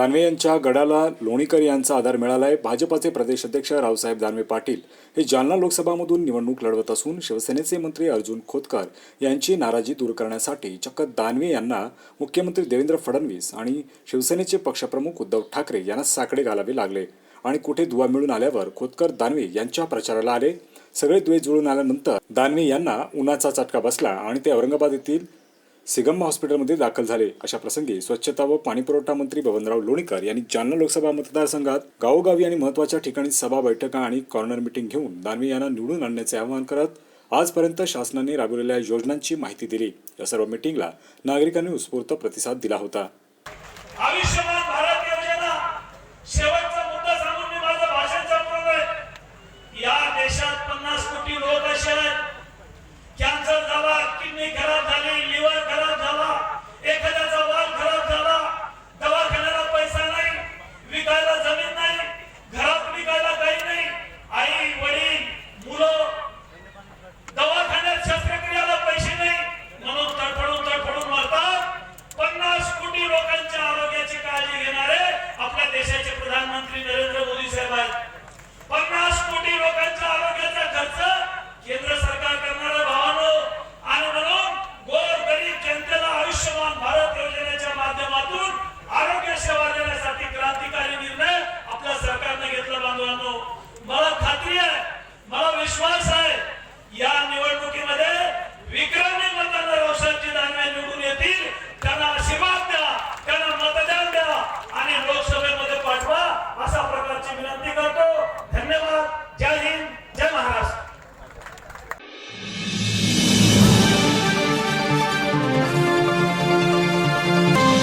दानवे यांच्या गडाला लोणीकर यांचा आधार मिळालाय. भाजपाचे प्रदेश अध्यक्ष रावसाहेब दानवे पाटील हे जालना लोकसभामधून निवडणूक लढवत असून शिवसेनेचे मंत्री अर्जुन खोतकर यांची नाराजी दूर करण्यासाठी चक्क दानवे यांना मुख्यमंत्री देवेंद्र फडणवीस आणि शिवसेनेचे पक्षप्रमुख उद्धव ठाकरे यांना साकडे घालावे लागले. आणि कुठे दुवा मिळून आल्यावर खोतकर दानवे यांच्या प्रचाराला आले. सगळे द्वे जुळून आल्यानंतर दानवे यांना उन्हाचा चटका बसला आणि ते औरंगाबाद येथील सिगम्मा हॉस्पिटलमध्ये दाखल झाले. अशा प्रसंगी स्वच्छता व पाणीपुरवठा मंत्री बबनराव लोणीकर यांनी जालना लोकसभा मतदारसंघात गावोगावी आणि महत्त्वाच्या ठिकाणी सभा बैठका आणि कॉर्नर मिटिंग घेऊन दानवे यांना निवडून आणण्याचे आवाहन करत आजपर्यंत शासनाने राबवलेल्या योजनांची माहिती दिली. या सर्व मिटिंगला नागरिकांनी उत्स्फूर्त प्रतिसाद दिला होता. देशाचे प्रधानमंत्री नरेंद्र